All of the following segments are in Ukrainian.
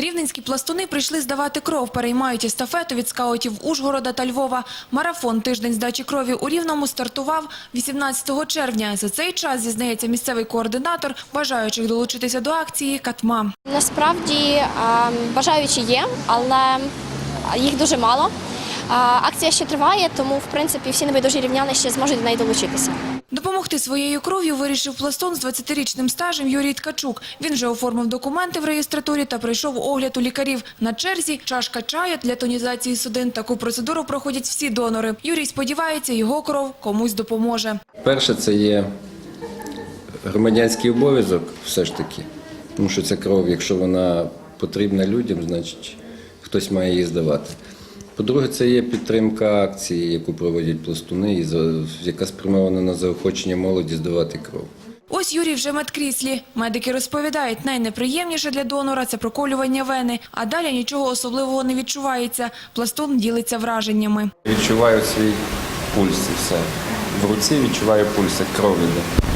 Рівненські пластуни прийшли здавати кров, переймають естафету від скаутів Ужгорода та Львова. Марафон «Тиждень здачі крові» у Рівному стартував 18 червня. За цей час, зізнається місцевий координатор, бажаючих долучитися до акції «Катма». Насправді ем, бажаючі є, але їх дуже мало. А, Акція ще триває, тому в принципі всі небайдужі рівняни ще зможуть до неї долучитися. Допомогти своєю кров'ю вирішив пластун з 20-річним стажем Юрій Ткачук. Він вже оформив документи в реєстратурі та пройшов огляд у лікарів. На черзі чашка чаю для тонізації судин. Таку процедуру проходять всі донори. Юрій сподівається, його кров комусь допоможе. Перше, це є громадянський обов'язок, все ж таки. Тому що ця кров, якщо вона потрібна людям, значить хтось має її здавати. По-друге, це є підтримка акції, яку проводять пластуни, і яка спрямована на заохочення молоді здавати кров. Ось Юрій вже медкріслі. Медики розповідають, найнеприємніше для донора – це проколювання вени. А далі нічого особливого не відчувається. Пластун ділиться враженнями. Відчуваю свій пульс і все. В руці відчуваю пульс, як кров іде.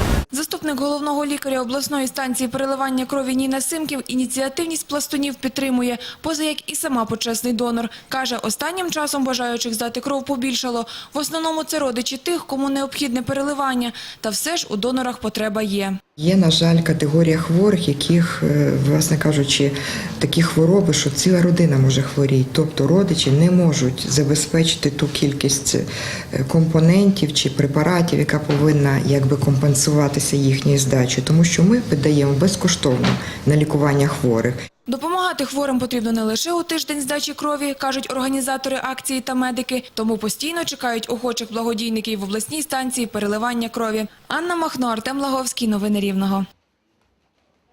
Заступник головного лікаря обласної станції переливання крові Ніна Симків ініціативність пластунів підтримує, поза як і сама почесний донор. Каже, останнім часом бажаючих здати кров побільшало. В основному це родичі тих, кому необхідне переливання. Та все ж у донорах потреба є. Є, на жаль, категорія хворих, яких, е, власне кажучи, такі хвороби, що ціла родина може хворіти. Тобто родичі не можуть забезпечити ту кількість е, компонентів чи препаратів, яка повинна якби компенсуватися їхньою здачею, тому що ми видаємо безкоштовно на лікування хворих. Допомагати хворим потрібно не лише у тиждень здачі крові, кажуть організатори акції та медики, тому постійно чекають охочих благодійників в обласній станції переливання крові. Анна Махно, Артем Лаговський. Новини Рівного.